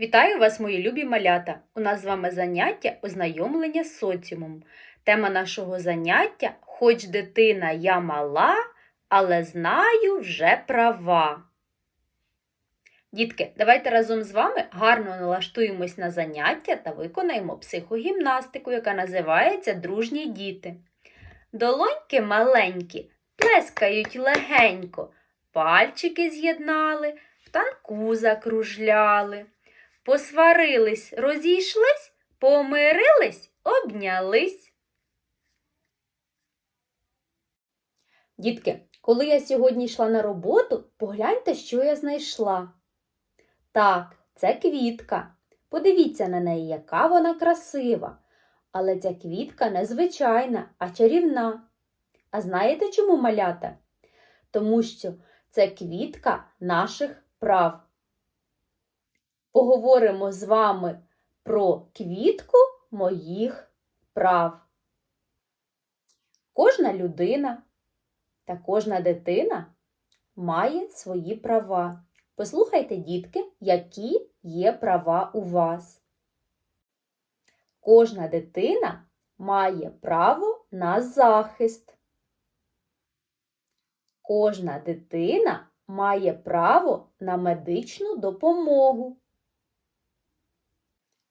Вітаю вас, мої любі малята! У нас з вами заняття ознайомлення з соціумом. Тема нашого заняття Хоч дитина я мала, але знаю вже права. Дітки, давайте разом з вами гарно налаштуємось на заняття та виконаємо психогімнастику, яка називається Дружні діти. Долоньки маленькі плескають легенько, пальчики з'єднали, в танку закружляли. Посварились, розійшлись, помирились, обнялись. Дітки, коли я сьогодні йшла на роботу, погляньте, що я знайшла. Так, це квітка. Подивіться на неї, яка вона красива. Але ця квітка не звичайна, а чарівна. А знаєте чому малята? Тому що це квітка наших прав поговоримо з вами про квітку моїх прав. Кожна людина та кожна дитина має свої права. Послухайте, дітки, які є права у вас. Кожна дитина має право на захист. Кожна дитина має право на медичну допомогу.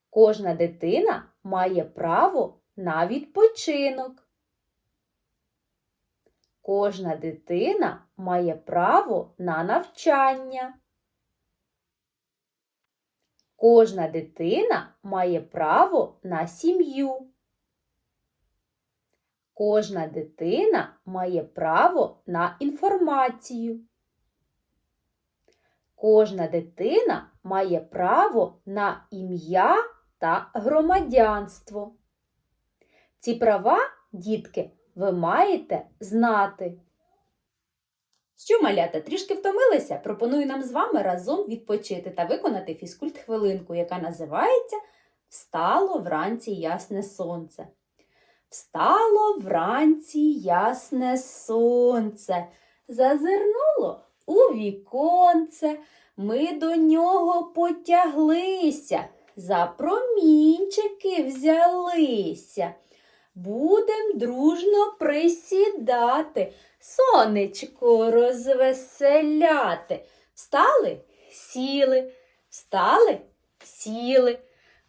Кожна дитина має право на відпочинок. Кожна дитина має право на навчання. Кожна дитина має право на сім'ю. Кожна дитина має право на інформацію. Кожна дитина має право на ім'я та громадянство. Ці права, дітки, ви маєте знати. Що, малята, трішки втомилися? Пропоную нам з вами разом відпочити та виконати фізкульт-хвилинку, яка називається Встало вранці ясне сонце. Встало вранці ясне сонце, зазирнуло у віконце, ми до нього потяглися за промінчики взялися. Будем дружно присідати, сонечко розвеселяти. Встали, сіли, встали, сіли.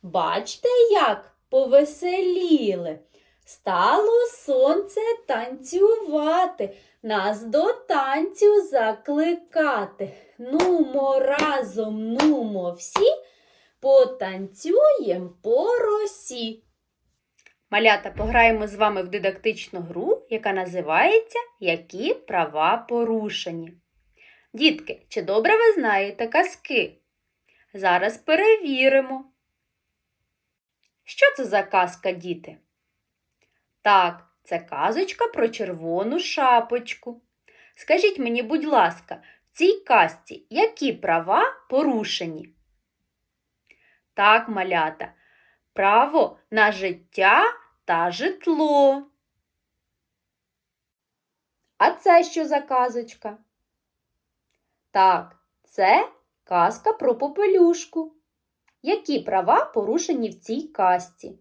Бачте, як повеселіли. Стало сонце танцювати, нас до танцю закликати. Нумо разом, нумо всі. Потанцюєм по росі. Малята, пограємо з вами в дидактичну гру, яка називається Які права порушені. Дітки, чи добре ви знаєте казки? Зараз перевіримо. Що це за казка, діти? Так, це казочка про червону шапочку. Скажіть мені, будь ласка, в цій казці які права порушені? Так, малята, право на життя та житло. А це що за казочка? Так, це казка про попелюшку. Які права порушені в цій казці?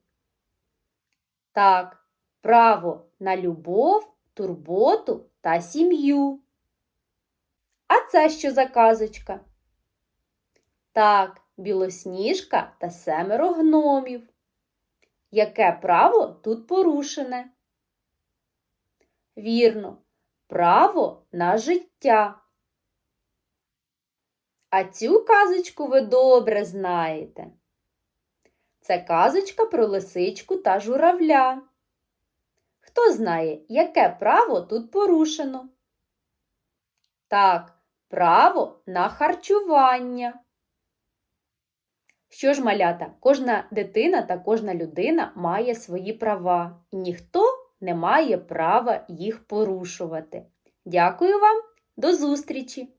Так, право на любов, турботу та сім'ю. А це що за казочка? Так, білосніжка та семеро гномів. Яке право тут порушене? Вірно, право на життя. А цю казочку ви добре знаєте. Це казочка про лисичку та журавля. Хто знає, яке право тут порушено? Так, право на харчування. Що ж, малята, кожна дитина та кожна людина має свої права, і ніхто не має права їх порушувати. Дякую вам, до зустрічі!